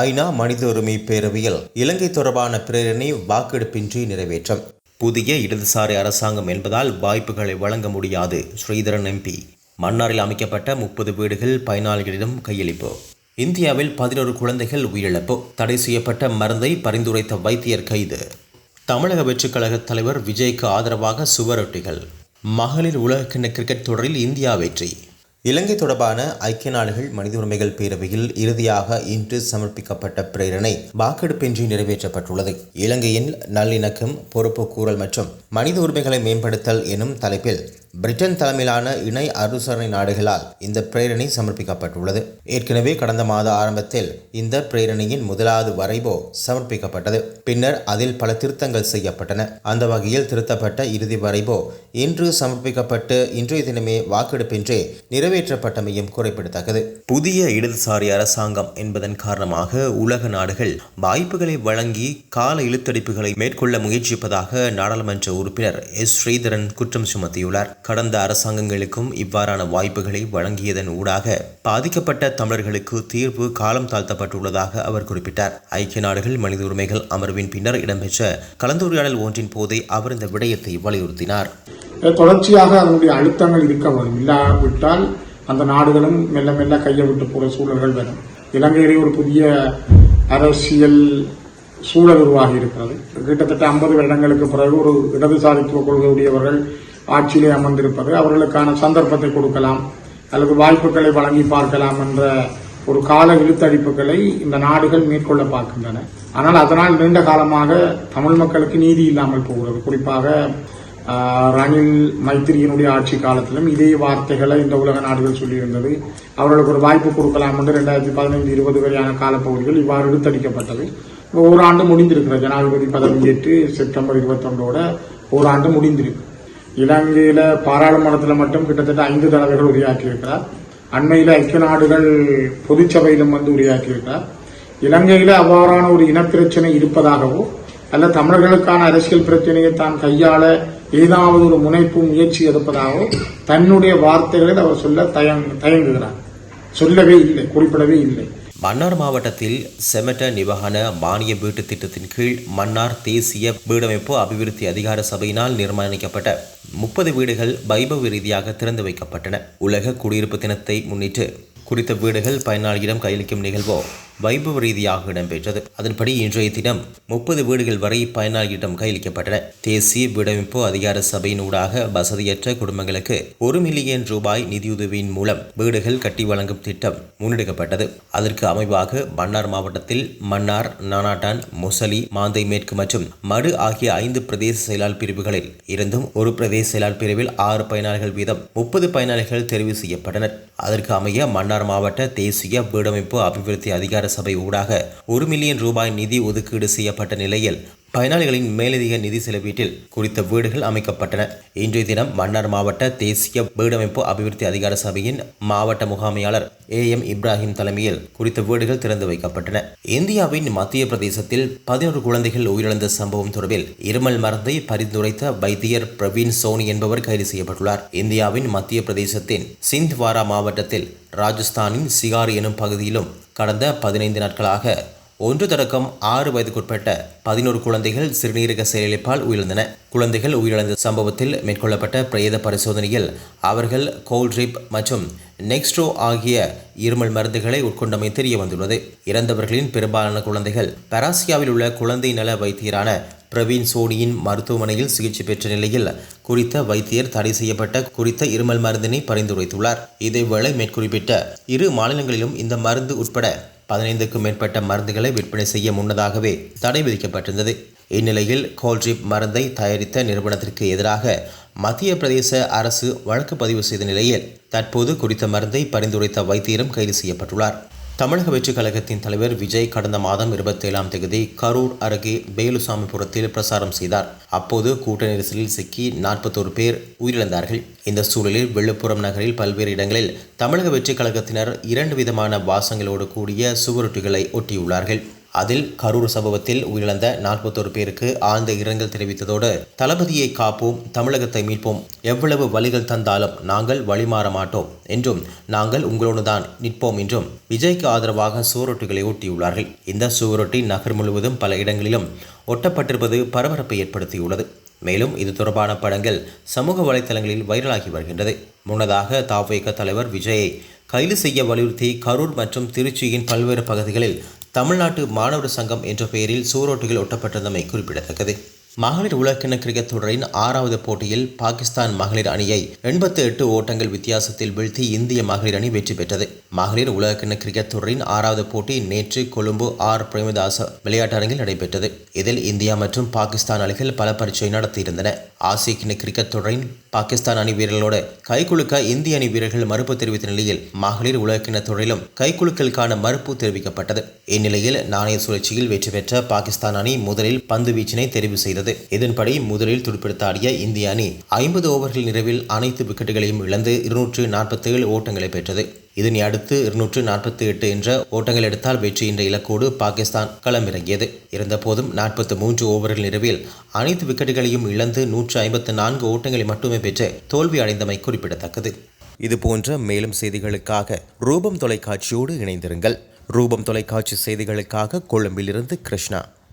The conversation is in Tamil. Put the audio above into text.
ஐநா மனித உரிமை பேரவையில் இலங்கை தொடர்பான பிரேரணை வாக்கெடுப்பின்றி நிறைவேற்றம். புதிய இடதுசாரி அரசாங்கம் என்பதால் வாய்ப்புகளை வழங்க முடியாது ஸ்ரீதரன் எம்பி. மன்னாரில் அமைக்கப்பட்ட முப்பது வீடுகள் பயனாளிகளிடம் கையளிப்பு. இந்தியாவில் பதினோரு குழந்தைகள் உயிரிழப்பு. தடை செய்யப்பட்ட மருந்தை பரிந்துரைத்த வைத்தியர் கைது. தமிழக வெற்றிக் கழக தலைவர் விஜய்க்கு ஆதரவாக சுவரொட்டிகள். மகளிர் உலகக்கிண கிரிக்கெட் தொடரில் இந்தியா வெற்றி. இலங்கை தொடர்பான ஐக்கிய நாடுகள் மனித உரிமைகள் பேரவையில் இறுதியாக இன்று சமர்ப்பிக்கப்பட்ட பிரேரணை வாக்கெடுப்பின்றி நிறைவேற்றப்பட்டுள்ளது. இலங்கையின் நல்லிணக்கம் பொறுப்பு கூறல் மற்றும் மனித உரிமைகளை மேம்படுத்தல் எனும் தலைப்பில் பிரிட்டன் தலைமையிலான இணை அனுசரணை நாடுகளால் இந்த பிரேரணை சமர்ப்பிக்கப்பட்டுள்ளது. ஏற்கனவே கடந்த மாத ஆரம்பத்தில் இந்த பிரேரணையின் முதலாவது வரைபோ சமர்ப்பிக்கப்பட்டது. பின்னர் அதில் பல திருத்தங்கள் செய்யப்பட்டன. அந்த வகையில் திருத்தப்பட்ட இறுதி வரைபோ இன்று சமர்ப்பிக்கப்பட்டு இன்றைய தினமே வாக்கெடுப்பின்றி நிறைவேற்றப்பட்டமையும் குறிப்பிடத்தக்கது. புதிய இடதுசாரி அரசாங்கம் என்பதன் காரணமாக உலக நாடுகள் வாய்ப்புகளை வழங்கி கால இழுத்தடிப்புகளை மேற்கொள்ள முயற்சிப்பதாக நாடாளுமன்ற உறுப்பினர் எஸ். ஸ்ரீதரன் குற்றம் சுமத்தியுள்ளார். கடந்த அரசாங்கங்களுக்கும் இவ்வாறான வாய்ப்புகளை வழங்கியதன் ஊடாக பாதிக்கப்பட்ட தமிழர்களுக்கு தீர்வு காலம் தாழ்த்தப்பட்டுள்ளதாக அவர் குறிப்பிட்டார். ஐக்கிய நாடுகள் மனித உரிமைகள் அமர்வின் பின்னர் இடம்பெற்ற கலந்துரையாடல் ஒன்றின் போதே அவர் இந்த விடயத்தை வலியுறுத்தினார். தொடர்ச்சியாக அதனுடைய அழுத்தங்கள் இருக்க வரும் இல்லாவிட்டால் அந்த நாடுகளும் மெல்ல மெல்ல கையை விட்டு போற சூழல்கள் வரும். இலங்கையிலே ஒரு புதிய அரசியல் சூழல் உருவாகி இருக்கிறது. கிட்டத்தட்ட ஐம்பது வருடங்களுக்கு பிறகு ஒரு இடதுசாரித்துவ கொள்கையுடையவர்கள் ஆட்சியிலே அமர்ந்திருப்பது அவர்களுக்கான சந்தர்ப்பத்தை கொடுக்கலாம் அல்லது வாய்ப்புகளை வழங்கி பார்க்கலாம் என்ற ஒரு கால இழுத்தடிப்புகளை இந்த நாடுகள் மேற்கொள்ள பார்க்கின்றன. ஆனால் அதனால் நீண்ட காலமாக தமிழ் மக்களுக்கு நீதி இல்லாமல் போகிறது. குறிப்பாக ரணில் மைத்திரியினுடைய ஆட்சி காலத்திலும் இதே வார்த்தைகளை இந்த உலக நாடுகள் சொல்லியிருந்தது. அவர்களுக்கு ஒரு வாய்ப்பு கொடுக்கலாம் என்று ரெண்டாயிரத்தி பதினைந்து இருபது வரையான காலப்பகுதிகள் இவ்வாறு இழுத்தடிக்கப்பட்டது. இப்போ ஓராண்டு முடிந்திருக்கிறது. ஜனாதிபதி பதவியேற்று செப்டம்பர் இருபத்தொன்றோட ஓராண்டு முடிந்திருக்கு. இலங்கையில பாராளுமன்றத்தில் மட்டும் கிட்டத்தட்ட ஐந்து தடவைகள் உரையாற்றியிருக்கிறார். அண்மையில் ஐக்கிய நாடுகள் பொதுச்சபையிலும் வந்து உரையாற்றியிருக்கிறார். இலங்கையில அவ்வாறான ஒரு இனப்பிரச்சனை இருப்பதாகவோ அல்ல தமிழர்களுக்கான அரசியல் பிரச்சனையை தான் கையாள ஏதாவது ஒரு முனைப்பு முயற்சி எடுப்பதாகவோ தன்னுடைய வார்த்தைகளில் அவர் சொல்ல தயங் தயங்குகிறார். சொல்லவே இல்லை குறிப்பிடவே இல்லை. மன்னார் மாவட்டத்தில் செமட்ட நிவகன மானிய வீட்டு திட்டத்தின் கீழ் மன்னார் தேசிய வீடமைப்பு அபிவிருத்தி அதிகார சபையினால் நிர்மாணிக்கப்பட்ட முப்பது வீடுகள் வைபவ ரீதியாக திறந்து வைக்கப்பட்டன. உலக குடியிருப்பு தினத்தை முன்னிட்டு குறித்த வீடுகள் பயனாளியிடம் கையளிக்கும் நிகழ்வோ வைபவ ரீதியாக இடம்பெற்றது. அதன்படி இன்றைய தினம் முப்பது வீடுகள் வரை பயனாளிகளிடம் கையளிக்கப்பட்டன. தேசிய வீடமைப்பு அதிகார சபையின் ஊடாக வசதியற்ற குடும்பங்களுக்கு ஒரு மில்லியன் ரூபாய் நிதியுதவியின் மூலம் வீடுகள் கட்டி வழங்கும் திட்டம் முன்னெடுக்கப்பட்டது. அதற்கு அமைவாக மன்னார் மாவட்டத்தில் மன்னார் நானாட்டான் முசலி மாந்தை மேற்கு மற்றும் மடு ஆகிய ஐந்து பிரதேச செயலாளர் பிரிவுகளில் இருந்தும் ஒரு பிரதேச செயலாளர் பிரிவில் ஆறு பயனாளிகள் வீதம் முப்பது பயனாளிகள் தெரிவு செய்யப்பட்டனர். அதற்கு அமைய மன்னார் மாவட்ட தேசிய வீடமைப்பு அபிவிருத்தி அதிகார சபை ஊடாக ஒரு மில்லியன் ரூபாய் நிதி ஒதுக்கீடு செய்யப்பட்ட நிலையில் பயனாளிகளின் மேலதிக நிதி செலவீட்டில் குறித்த வீடுகள் அமைக்கப்பட்டன. இன்றைய தினம் மன்னார் மாவட்ட தேசிய வீடமைப்பு அபிவிருத்தி அதிகார சபையின் மாவட்ட முகாமையாளர் ஏ எம் இப்ராஹிம் தலைமையில் குறித்த வீடுகள் திறந்து வைக்கப்பட்டன. இந்தியாவின் மத்திய பிரதேசத்தில் பதினோரு குழந்தைகள் உயிரிழந்த சம்பவம் தொடர்பில் இருமல் மருந்தை பரிந்துரைத்த வைத்தியர் பிரவீன் சோனி என்பவர் கைது செய்யப்பட்டுள்ளார். இந்தியாவின் மத்திய பிரதேசத்தின் சிந்த்வாரா மாவட்டத்தில் ராஜஸ்தானின் சிகார் எனும் பகுதியிலும் கடந்த பதினைந்து நாட்களாக ஒன்று தொடக்கம் ஆறு வயதுக்குட்பட்ட பதினோரு குழந்தைகள் சிறுநீரக செயலிழப்பால் உயிரிழந்தன. குழந்தைகள் உயிரிழந்த சம்பவத்தில் மேற்கொள்ளப்பட்ட பிரேத பரிசோதனையில் அவர்கள் கோல்ட்ரிப் மற்றும் நெக்ஸ்ட்ரோ ஆகிய இருமல் மருந்துகளை உட்கொண்டமை தெரிய வந்துள்ளது இறந்தவர்களின் பெரும்பாலான குழந்தைகள் பராசியாவில் உள்ள குழந்தை நல வைத்தியரான பிரவீன் சோனியின் மருத்துவமனையில் சிகிச்சை பெற்ற நிலையில் குறித்த வைத்தியர் தடை செய்யப்பட்ட குறித்த இருமல் மருந்தினை பரிந்துரைத்துள்ளார் இதேவேளை மேற்குறிப்பிட்ட இரு மாநிலங்களிலும் இந்த மருந்து உட்பட பதினைந்துக்கும் மேற்பட்ட மருந்துகளை விற்பனை செய்ய முன்னதாகவே தடை விதிக்கப்பட்டிருந்தது. இந்நிலையில் கோல்ட்ரிப் மருந்தை தயாரித்த நிறுவனத்திற்கு எதிராக மத்திய பிரதேச அரசு வழக்கு பதிவு செய்த நிலையில் தற்போது குறித்த மருந்தை பரிந்துரைத்த வைத்தியரும் கைது செய்யப்பட்டுள்ளார். தமிழக வெற்றி கழகத்தின் தலைவர் விஜய் கடந்த மாதம் இருபத்தேழாம் தேதி கரூர் அருகே வேலுசாமிபுரத்தில் பிரசாரம் செய்தார். அப்போது கூட்ட நெரிசலில் சிக்கி நாற்பத்தோரு பேர் உயிரிழந்தார்கள். இந்த சூழலில் விழுப்புரம் நகரில் பல்வேறு இடங்களில் தமிழக வெற்றிக் கழகத்தினர் இரண்டு விதமான வாசங்களோடு கூடிய சுவரொட்டிகளை ஒட்டியுள்ளார்கள். அதில் கரூர் சம்பவத்தில் உயிரிழந்த நாற்பத்தோரு பேருக்கு ஆழ்ந்த இரங்கல் தெரிவித்ததோடு தளபதியை காப்போம் தமிழகத்தை மீட்போம் எவ்வளவு வழிகள் தந்தாலும் நாங்கள் வழிமாற மாட்டோம் என்றும் நாங்கள் உங்களோடு தான் நிற்போம் என்றும் விஜய்க்கு ஆதரவாக சுவரொட்டிகளை ஒட்டியுள்ளார்கள் இந்த சுவரொட்டி நகர் முழுவதும் பல இடங்களிலும் ஒட்டப்பட்டிருப்பது பரபரப்பை ஏற்படுத்தியுள்ளது. மேலும் இது தொடர்பான படங்கள் சமூக வலைத்தளங்களில் வைரலாகி வருகின்றது. முன்னதாக தாவேக தலைவர் விஜயை கைது செய்ய வலியுறுத்தி கரூர் மற்றும் திருச்சியின் பல்வேறு பகுதிகளில் தமிழ்நாட்டு மாணவர் சங்கம் என்ற பெயரில் சூரோட்டிகள் ஒட்டப்பட்டிருந்தமை குறிப்பிடத்தக்கது. மகளிர் உலகக்கிண கிரிக்கெட் தொடரின் ஆறாவது போட்டியில் பாகிஸ்தான் மகளிர் அணியை எண்பத்தி எட்டு ஓட்டங்கள் வித்தியாசத்தில் வீழ்த்தி இந்திய மகளிர் அணி வெற்றி பெற்றது. மகளிர் உலகக்கிண கிரிக்கெட் தொடரின் ஆறாவது போட்டி நேற்று கொழும்பு ஆர். பிரேமதாச விளையாட்டரங்கில் நடைபெற்றது. இதில் இந்தியா மற்றும் பாகிஸ்தான் அணிகள் பல பரீட்சை நடத்தியிருந்தன. ஆசிய கிண கிரிக்கெட் தொடரின் பாகிஸ்தான் அணி வீரர்களோடு கைகுலுக்க இந்திய அணி வீரர்கள் மறுப்பு தெரிவித்த நிலையில் மகளிர் உலகக்கிண தொடரிலும் கைகுலுக்கலுக்கான மறுப்பு தெரிவிக்கப்பட்டது. இந்நிலையில் நாணய சுழற்சியில் வெற்றி பெற்ற பாகிஸ்தான் அணி முதலில் பந்து வீச்சினை தெரிவு செய்தது. இதன்படி முதலில் துடுப்படுத்த ஆடிய இந்திய அணி ஐம்பது ஓவர்கள் நிறைவில் அனைத்து விக்கெட்டுகளையும் இழந்து இருநூற்று நாற்பத்தேழு ஓட்டங்களை பெற்றது. இதனை அடுத்து இருநூற்று நாற்பத்தி எட்டு என்ற ஓட்டங்கள் எடுத்தால் வெற்றி என்ற இலக்கோடு பாகிஸ்தான் களமிறங்கியது. இருந்தபோதும் நாற்பத்தி மூன்று ஓவர்கள் நிறைவில் அனைத்து விக்கெட்டுகளையும் இழந்து நூற்று ஐம்பத்து நான்கு ஓட்டங்களை மட்டுமே பெற்று தோல்வி அடைந்தமை குறிப்பிடத்தக்கது. இதுபோன்ற மேலும் செய்திகளுக்காக ரூபம் தொலைக்காட்சியோடு இணைந்திருங்கள். ரூபம் தொலைக்காட்சி செய்திகளுக்காக கொழும்பிலிருந்து கிருஷ்ணா.